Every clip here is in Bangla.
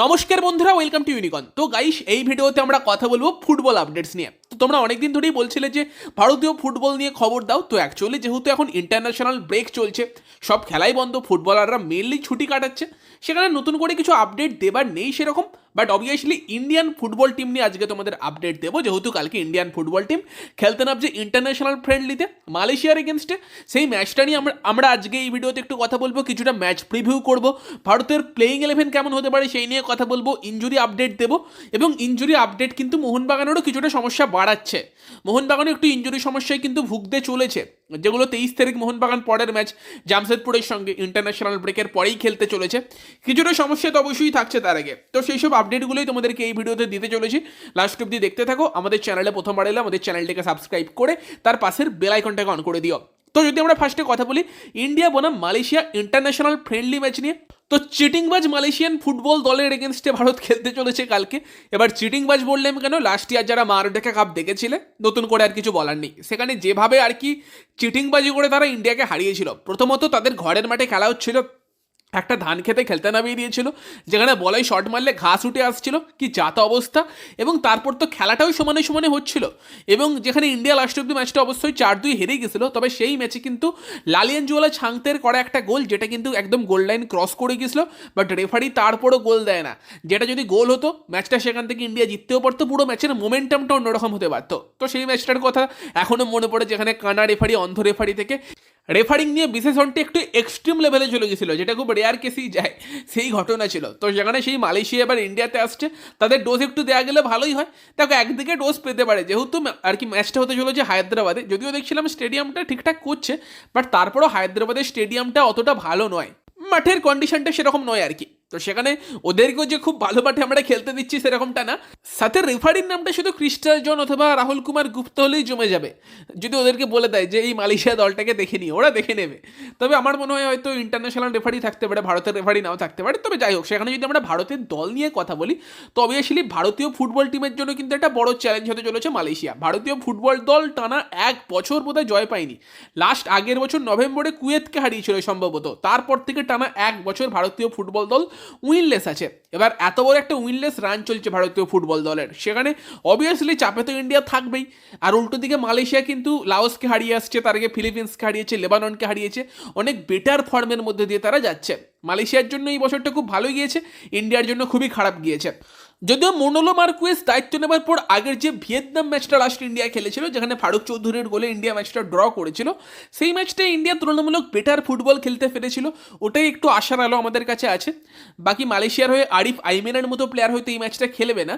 নমস্কার বন্ধুরা ওয়েলকাম টু ইউনিকন তো গাইস এই ভিডিওতে আমরা কথা বলব ফুটবল আপডেটস নিয়ে। তো তোমরা অনেকদিন ধরেই বলছিলে যে ভারতীয় ফুটবল নিয়ে খবর দাও, তো অ্যাকচুয়ালি যেহেতু এখন ইন্টারন্যাশনাল ব্রেক চলছে, সব খেলাই বন্ধ, ফুটবলাররা মেনলি ছুটি কাটাচ্ছে, সেখানে নতুন করে কিছু আপডেট দেবার নেই সেরকম। But obviously Indian football team নিয়ে আজকে তোমাদের আপডেট দেবো। যেহেতু কালকে ইন্ডিয়ান ফুটবল টিম খেলতে নামছে ইন্টারন্যাশনাল ফ্রেন্ডলিতে মালয়েশিয়ার এগেনস্টে সেই ম্যাচটা নিয়ে আমরা আমরা আজকে এই ভিডিওতে একটু কথা বলব, কিছুটা ম্যাচ প্রিভিউ করব। ভারতের প্লেয়িং ইলেভেন কেমন হতে পারে সেই নিয়ে কথা বলব ইঞ্জুরি আপডেট দেবো। এবং ইঞ্জুরি আপডেট কিন্তু মোহনবাগানেরও কিছুটা সমস্যা বাড়াচ্ছে। মোহনবাগানও একটু ইঞ্জুরি সমস্যায় কিন্তু ভুগতে চলেছে। যেগুলো তেইশ তারিখ মোহনবাগান পরের ম্যাচ জামশেদপুরের সঙ্গে ইন্টারন্যাশনাল ব্রেকের পরেই খেলতে চলেছে। কিছুটা সমস্যা তো অবশ্যই থাকছে তার আগে। তো সেই সব আপডেটগুলোই তোমাদেরকে এই ভিডিওতে দিতে চলেছি। লাস্ট অব্দি দেখতে থাকো। আমাদের চ্যানেলে প্রথমবার এলে আমাদের চ্যানেলটিকে সাবস্ক্রাইব করে তার পাশের বেল আইকনটাকে অন করে দিও। তো যদি আমরা ফার্স্টে কথা বলি ইন্ডিয়া বনাম মালয়েশিয়া ইন্টারন্যাশনাল ফ্রেন্ডলি ম্যাচ নিয়ে। তো চিটিংবাজ মালয়েশিয়ান ফুটবল দলের এগেনস্টে ভারত খেলতে চলেছে কালকে। এবার চিটিংবাজ বললাম কেন লাস্ট ইয়ার যারা মারডেকা কাপ দেখেছিলে, নতুন করে আর কিছু বলার নেই। সেখানে যেভাবে আর কি চিটিংবাজি করে তারা ইন্ডিয়াকে হারিয়েছিল। প্রথমত তাদের ঘরের মাঠে খেলা হচ্ছিল একটা ধান খেতে খেলতে নামিয়ে দিয়েছিল, যেখানে বলাই শট মারলে ঘাস উঠে আসছিল, কি জাত অবস্থা। এবং তারপর তো খেলাটাও সমানে সমানে হচ্ছিল। এবং যেখানে ইন্ডিয়া লাস্ট অব্দি ম্যাচটা অবশ্যই চার দুই হেরে গেছিল, তবে সেই ম্যাচে কিন্তু লালিয়ানজুয়ালা ছাংতের করা একটা গোল, যেটা কিন্তু একদম গোল লাইন ক্রস করে গেছিল বাট রেফারি তারপরও গোল দেয় না। যেটা যদি গোল হতো ম্যাচটা সেখান থেকে ইন্ডিয়া জিততেও পারতো, পুরো ম্যাচের মোমেন্টামটা অন্যরকম হতে পারতো। তো সেই ম্যাচটার কথা এখনও মনে পড়ে, যেখানে কানা রেফারি অন্ধ রেফারি থেকে রেফারিং নিয়ে বিশেষণটি একটু এক্সট্রিম লেভেলে চলে গেছিল, যেটা খুব রেয়ার কেসেই যায়। সেই ঘটনা ছিল। তো সেখানে সেই মালয়েশিয়া এবার ইন্ডিয়াতে আসছে। তাদের ডোজ একটু দেওয়া গেলে ভালোই হয়। দেখো, একদিকে ডোজ পেতে পারে। যেহেতু আর কি ম্যাচটা হতে চলেছে হায়দ্রাবাদে। যদিও দেখছিলাম স্টেডিয়ামটা ঠিকঠাক করছে বাট তারপরও হায়দ্রাবাদের স্টেডিয়ামটা অতটা ভালো নয়। মাঠের কন্ডিশনটা সেরকম নয় আর কি। তো সেখানে ওদেরকেও যে খুব ভালো মাঠে আমরা খেলতে দিচ্ছি সেরকমটা না। সাথে রেফারির নামটা শুধু ক্রিস্টাল জন অথবা রাহুল কুমার গুপ্ত হলেই জমে যাবে। যদি ওদেরকে বলে দেয় যে এই মালয়েশিয়া দলটাকে দেখে নিও ওরা দেখে নেবে। তবে আমার মনে হয় হয়তো ইন্টারন্যাশনাল রেফারি থাকতে পারে, ভারতের রেফারি নাও থাকতে পারে। তবে যাই হোক, সেখানে যদি আমরা ভারতের দল নিয়ে কথা বলি, তো অবভিয়াসলি ভারতীয় ফুটবল টিমের জন্য কিন্তু একটা বড় চ্যালেঞ্জ হতে চলেছে মালয়েশিয়া। ভারতীয় ফুটবল দল টানা এক বছর বোধহয় জয় পায়নি। লাস্ট আগের বছর নভেম্বরে কুয়েতকে হারিয়েছিল সম্ভবত। তারপর থেকে টানা এক বছর ভারতীয় ফুটবল দল উইনলেস আছে। এবার এত বড় একটা উইনলেস রান চলছে ভারতীয় ফুটবল দলের। সেখানে অবভিয়াসলি চাপে তো ইন্ডিয়া থাকবেই। আর উল্টো দিকে মালয়েশিয়া কিন্তু লাওসকে হারিয়ে আসছে, তার আগে ফিলিপিন্সকে হারিয়েছে, লেবাননকে হারিয়েছে। অনেক বেটার ফর্মের মধ্যে দিয়ে তারা যাচ্ছে। মালয়েশিয়ার জন্য এই বছরটা খুব ভালো গিয়েছে। ইন্ডিয়ার জন্য খুবই খারাপ গিয়েছে। যদিও মোনোলো মার্কুয়েস দায়িত্ব নেবার পর আগের যে ভিয়েতনাম ম্যাচটা লাস্ট ইন্ডিয়া খেলেছিল, যেখানে ফারুক চৌধুরীর গোলে ইন্ডিয়া ম্যাচটা ড্র করেছিল, সেই ম্যাচটা ইন্ডিয়া তুলনামূলক বেটার ফুটবল খেলতে পেরেছিল, ওটাই একটু আশার আলো আমাদের কাছে আছে। বাকি মালয়েশিয়ার হয়ে আরিফ আইমেনের মতো প্লেয়ার হয়তো এই ম্যাচটা খেলবে না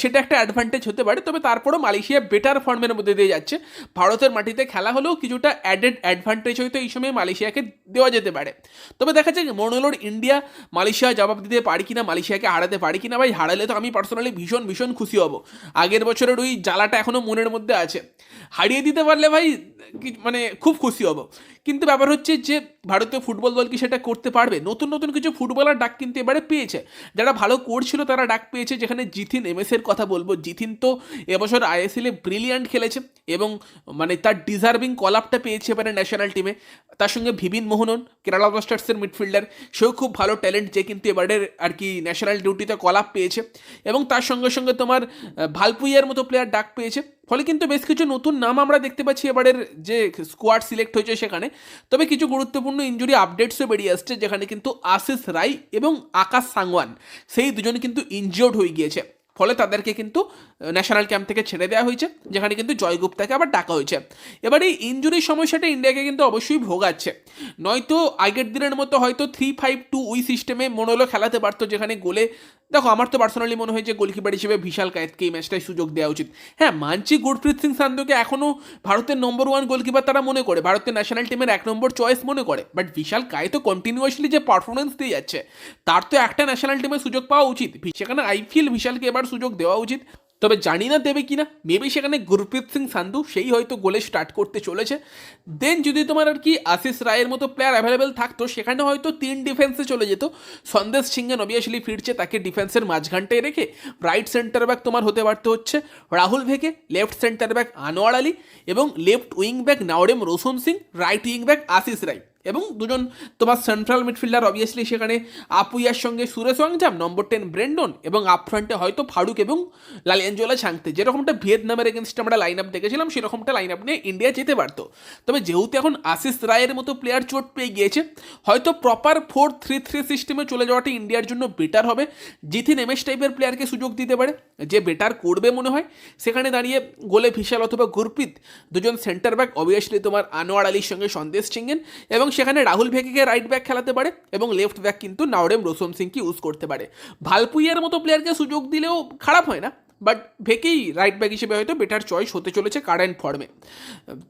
সেটা একটা অ্যাডভান্টেজ হতে পারে, তবে তারপরও মালয়েশিয়া বেটার ফর্মের মধ্যে দিয়ে যাচ্ছে। ভারতের মাটিতে খেলা হলেও কিছুটা অ্যাডেড অ্যাডভান্টেজ হয়তো এই সময় মালয়েশিয়াকে দেওয়া যেতে পারে। তবে দেখা যাক মনোলোর ইন্ডিয়া মালয়েশিয়া জবাব দিতে পারি কিনা, মালয়েশিয়াকে হারাতে পারি কিনা, ভাই হারালে তো আমি পার্সোনালি ভীষণ ভীষণ খুশি হব। আগের বছরের ওই জ্বালাটা এখনও মনের মধ্যে আছে। হারিয়ে দিতে পারলে ভাই মানে খুব খুশি হব। কিন্তু ব্যাপার হচ্ছে যে, ভারতীয় ফুটবল দল কি সেটা করতে পারবে? নতুন নতুন কিছু ফুটবলার ডাক কিন্তু এবারে পেয়েছে। যারা ভালো করছিল তারা ডাক পেয়েছে, যেখানে জিথিন এম এমএসের কথা বলব। জিথিন তো এবছর আইএসএলে ব্রিলিয়ান্ট খেলেছে এবং মানে তার ডিজার্ভিং কল আপটা পেয়েছে এবারে ন্যাশনাল টিমে তার সঙ্গে ভিবিন মোহনন, কেরালা ব্লাস্টার্সের মিডফিল্ডার সেও খুব ভালো ট্যালেন্ট যে কিন্তু এবারের আর কি ন্যাশনাল ডিউটিতে কল আপ পেয়েছে। এবং তার সঙ্গে সঙ্গে তোমার ভালপুইয়ার মতো প্লেয়ার ডাক পেয়েছে। ফলে কিন্তু বেশ কিছু নতুন নাম আমরা দেখতে পাচ্ছি এবারের যে স্কোয়াড সিলেক্ট হয়েছে সেখানে। তবে কিছু গুরুত্বপূর্ণ ইঞ্জুরি আপডেটসও বেরিয়ে আসছে, যেখানে কিন্তু আশিস রাই এবং আকাশ সাংওয়ান, সেই দুজন কিন্তু ইনজিওর্ড হয়ে গিয়েছে। ফলে তাদেরকে কিন্তু ন্যাশনাল ক্যাম্প থেকে ছেড়ে দেওয়া হয়েছে, যেখানে কিন্তু জয়গুপ্তাকে আবার ডাকা হয়েছে। এবার এই ইঞ্জুরির সমস্যাটা ইন্ডিয়াকে কিন্তু অবশ্যই ভোগাচ্ছে। নয়তো আগের দিনের মতো হয়তো থ্রি ফাইভ টু ওই সিস্টেমে মনোলো খেলাতে পারতো, যেখানে গোলে, দেখো, আমার তো পার্সোনালি মনে হয় যে গোলকিপার হিসেবে বিশাল কায়েতকে এই ম্যাচটায় সুযোগ দেওয়া উচিত। হ্যাঁ মানছি গুরপ্রীত সিং সান্ধুকে এখনও ভারতের নম্বর ওয়ান গোলকিপার তারা মনে করে, ভারতের ন্যাশনাল টিমের এক নম্বর চয়েস মনে করে বাট বিশাল কায়ে তো কন্টিনিউয়াসলি যে পারফরমেন্স দিয়ে যাচ্ছে, তার তো একটা ন্যাশনাল টিমে সুযোগ পাওয়া উচিত। সেখানে আই ফিল বিশালকে এবার সুযোগ দেওয়া উচিত। তবে জানি না দেবে কিনা মেবি সেখানে গুরপ্রীত সিং সান্ধু, সেই হয়তো গোলে স্টার্ট করতে চলেছে। দেন যদি তোমার আর কি আশিস রায়ের মতো প্লেয়ার অ্যাভেলেবেল থাকতো, সেখানে হয়তো তিন ডিফেন্সে চলে যেত। সন্দেশ সিংহান অবিয়াসলি ফিরছে তাকে ডিফেন্সের মাঝখানটায় রেখে। রাইট সেন্টার ব্যাক তোমার হতে পারতে হচ্ছে। Rahul Bheke left centre back Anwar Ali এবং left wing back Naorem Roshan Singh right wing back Ashish Rai. এবং দুজন তোমার সেন্ট্রাল মিডফিল্ডার অবভিয়াসলি সেখানে আপুইয়ার সঙ্গে সুরেশ ওয়াংজাম নম্বর টেন ব্রেন্ডন এবং আপ ফ্রন্টে হয়তো ফারুক এবং লালিয়াঞ্জোলা ছাংতে যেরকমটা ভিয়েতনামের এগেনস্টে আমরা লাইন আপ দেখেছিলাম, সেরকমটা লাইন আপ নিয়ে ইন্ডিয়া যেতে পারতো। তবে যেহেতু এখন আশিস রায়ের মতো প্লেয়ার চোট পেয়ে গিয়েছে, হয়তো প্রপার ফোর থ্রি থ্রি সিস্টেমে চলে যাওয়াটা ইন্ডিয়ার জন্য বেটার হবে। জিথিন এমএস টাইপের প্লেয়ারকে সুযোগ দিতে পারে, যে বেটার করবে মনে হয়। সেখানে দাঁড়িয়ে গোলে ভিশাল অথবা গুরপ্রীত, দুজন সেন্টার ব্যাক অবভিয়াসলি তোমার আনোয়ার আলীর সঙ্গে সন্দেশ চিঙ্গেন এবং সেখানে রাহুল ভেকিকে রাইট ব্যাক খেলাতে পারে এবং লেফট ব্যাক কিন্তু নাওরেম রোশন সিংকে ইউজ করতে পারে। ভালপুইয়ের মতো প্লেয়ারকে সুযোগ দিলেও খারাপ হয় না বাট ভেকেই রাইট ব্যাক হিসেবে হয়তো বেটার চয়েস হতে চলেছে কারেন্ট ফর্মে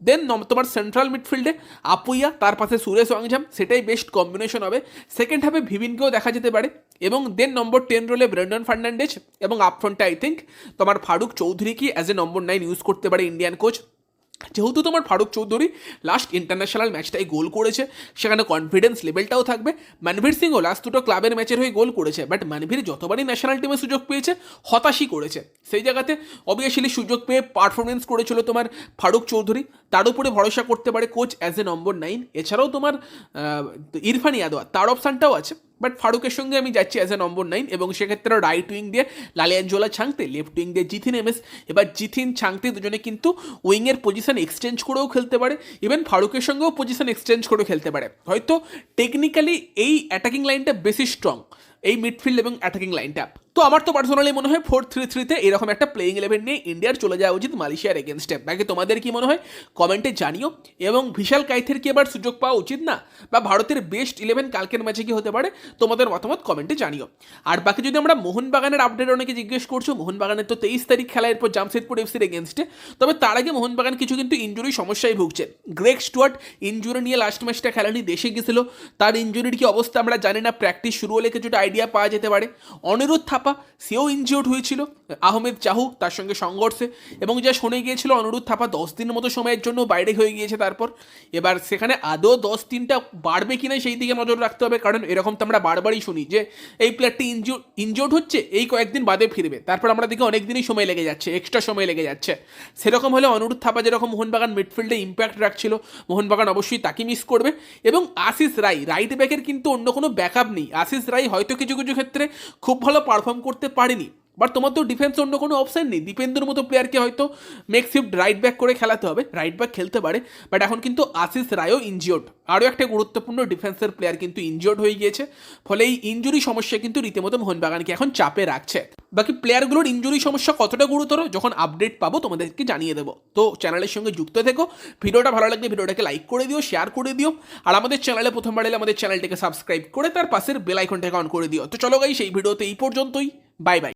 দেন তোমার সেন্ট্রাল মিডফিল্ডে আপুইয়া, তার পাশে সুরেশ ওয়াংঝাম সেটাই বেস্ট কম্বিনেশন হবে। সেকেন্ড হাফে ভিভিনকেও দেখা যেতে পারে এবং দেন নম্বর টেন রোলে ব্রেন্ডন ফার্নান্ডেজ এবং আপফ্রন্টে আই থিঙ্ক তোমার ফারুক চৌধুরীকে as a number nine use করতে পারে ইন্ডিয়ান কোচ যেহেতু তোমার ফারুক চৌধুরী লাস্ট ইন্টারন্যাশনাল ম্যাচটাই গোল করেছে, সেখানে কনফিডেন্স লেভেলটাও থাকবে। মানভীর সিংও লাস্ট দুটো ক্লাবের ম্যাচের হয়ে গোল করেছে বাট মনভীর যতবারই ন্যাশনাল টিমে সুযোগ পেয়েছে, হতাশই করেছে। সেই জায়গাতে অবভিয়াসলি সুযোগ পেয়ে পারফরমেন্স করেছিল তোমার ফারুক চৌধুরী। তার উপরে ভরসা করতে পারে coach as a number nine এছাড়াও তোমার ইরফান ইয়াদওয়া তার অপশানটাও আছে। বাট ফারুকের সঙ্গে আমি যাচ্ছি অ্যাজ এ নম্বর নাইন এবং সেক্ষেত্রে রাইট উইং দিয়ে লালিয়াঞ্জোলা ছাংতে লেফট উইং দিয়ে জিথিন এমএস। এবার জিথিন ছাংতে দুজনে কিন্তু উইংয়ের পজিশন এক্সচেঞ্জ করেও খেলতে পারে। ইভেন ফারুকের সঙ্গেও পজিশন এক্সচেঞ্জ করেও খেলতে পারে। হয়তো টেকনিক্যালি এই অ্যাটাকিং লাইনটা বেশি স্ট্রং এই মিডফিল্ড এবং অ্যাটাকিং লাইনটা তো আমার তো পার্সোনালি মনে হয় ফোর থ্রি থ্রিতে এরকম একটা প্লেইং ইলেভেন নিয়ে ইন্ডিয়ার চলে যাওয়া উচিত মালয়েশিয়ার এগেনস্টে বাকি তোমাদের কি মনে হয়? কমেন্টে জানিও। এবং ভিশাল কাইথের কি এবার সুযোগ পাওয়া উচিত না? বা ভারতের বেস্ট ইলেভেন কালকের ম্যাচে কি হতে পারে? তোমাদের মতামত কমেন্টে জানিও। আর বাকি যদি আমরা মোহনবাগানের আপডেট অনেকে জিজ্ঞেস করছ, মোহনবাগানের তো তেইশ তারিখ খেলা, এরপর জামশেদপুর এফসির এগেনস্টে তবে তার আগে মোহনবাগান কিছু কিন্তু ইঞ্জুরি সমস্যায় ভুগছে। গ্রেক স্টুয়ার্ট ইঞ্জুরি নিয়ে লাস্ট ম্যাচটা খেলানি দেশে গেছিল। তার ইঞ্জুরির কি অবস্থা আমরা জানি না। প্র্যাকটিস শুরু হলে কিছুটা আইডিয়া পাওয়া যেতে পারে। অনিরুদ্ধ থাপা সেও ইনজিওর্ড হয়েছিল। আহমেদ চাহু তার সঙ্গে সংঘর্ষে এবং যা শুনে গিয়েছিল অনুরোধ থাপা দশ দিনের মতো সময়ের জন্য বাইরে হয়ে গিয়েছে তারপর। এবার সেখানে আদৌ দশ দিনটা বাড়বে কিনা সেই দিকে নজর রাখতে হবে, কারণ এরকম তো আমরা বারবারই শুনি যে এই প্লেয়ারটি ইনজিওর ইনজিওর্ড হচ্ছে, এই কয়েকদিন বাদে ফিরবে। তারপর আমরা দেখি অনেক দিনই সময় লেগে যাচ্ছে এক্সট্রা সময় লেগে যাচ্ছে। সেরকম হলে অনুরোধ থাপা যেরকম মোহনবাগান মিডফিল্ডে ইম্প্যাক্ট রাখছিল, মোহনবাগান অবশ্যই তাকে মিস করবে। এবং আশিস রাই রাইট ব্যাকের কিন্তু অন্য কোনো ব্যাকআপ নেই। আশিস রাই হয়তো কিছু কিছু ক্ষেত্রে খুব ভালো পারফর্ম করতে পারেনি। বাট তোমার তো ডিফেন্স অন্য কোনো অপশন নেই। দীপেন্দ্র মতো প্লেয়ারকে হয়তো মেকশিফট রাইট ব্যাক করে খেলাতে হবে। রাইট ব্যাক খেলতে পারে। বাট এখন কিন্তু আশিস রায়ও ইনজিওর্ড আরও একটা গুরুত্বপূর্ণ ডিফেন্সের প্লেয়ার কিন্তু ইনজিওর্ড হয়ে গিয়েছে। ফলে এই ইঞ্জুরি সমস্যা কিন্তু রীতিমতো মোহনবাগানকে এখন চাপে রাখছে। বাকি প্লেয়ারগুলোর ইঞ্জুরি সমস্যা কতটা গুরুতর, যখন আপডেট পাবো তোমাদেরকে জানিয়ে দেবো। তো চ্যানেলের সঙ্গে যুক্ত থেকো। ভিডিওটা ভালো লাগলে ভিডিওটাকে লাইক করে দিও শেয়ার করে দিও। আর আমাদের চ্যানেলে প্রথমবার এলে আমাদের চ্যানেলটাকে সাবস্ক্রাইব করে তার পাশের বেল আইকনটাকে অন করে দিও। তো চলো গাই সেই ভিডিওতে এই পর্যন্তই। Bye bye